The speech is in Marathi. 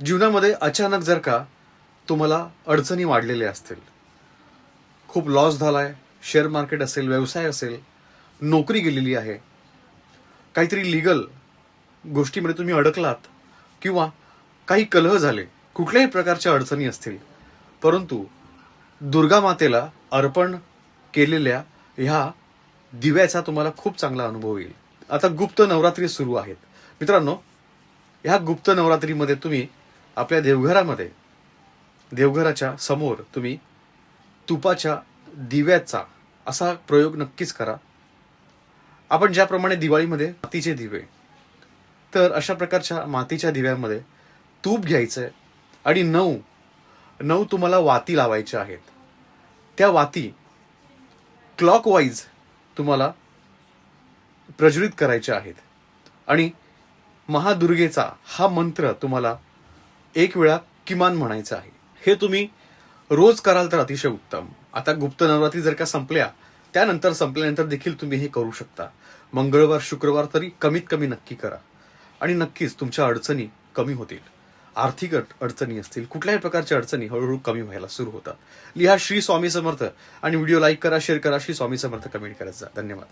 जीवनामध्ये अचानक जर का तुम्हाला अडचणी वाढलेल्या असतील खूप लॉस झालाय शेअर मार्केट असेल व्यवसाय असेल नोकरी गेलेली आहे काहीतरी लिगल गोष्टीमध्ये तुम्ही अडकलात किंवा काही कलह झाले कुठल्याही प्रकारच्या अडचणी असतील परंतु दुर्गा मातेला अर्पण केलेल्या ह्या दिव्याचा तुम्हाला खूप चांगला अनुभव येईल. आता गुप्त नवरात्री सुरू आहेत. मित्रांनो ह्या गुप्त नवरात्रीमध्ये तुम्ही आपल्या देवघरामध्ये देवघराच्या समोर तुम्ही तुपाच्या दिव्याचा असा प्रयोग नक्कीच करा. आपण ज्याप्रमाणे दिवाळीमध्ये मातीचे दिवे तर अशा प्रकारच्या मातीच्या दिव्यामध्ये तूप घ्यायचं आहे आणि नऊ नऊ तुम्हाला वाती लावायच्या आहेत. त्या वाती क्लॉकवाईज तुम्हाला प्रज्वलित करायच्या आहेत. आणि महादुर्गेचा हा मंत्र तुम्हाला एक वेळा किमान म्हणायचं आहे. हे तुम्ही रोज कराल तर अतिशय उत्तम. आता गुप्त नवरात्री जर का संपल्या त्यानंतर संपल्यानंतर देखील तुम्ही हे करू शकता. मंगळवार शुक्रवार तरी कमीत कमी नक्की करा. आणि नक्कीच तुमच्या अडचणी कमी होतील. आर्थिक अडचणी असतील कुठल्याही प्रकारच्या अडचणी हळूहळू कमी व्हायला सुरू होतात. लिहा श्री स्वामी समर्थ आणि व्हिडिओ लाईक करा शेअर करा श्री स्वामी समर्थ कमेंट करत जा. धन्यवाद.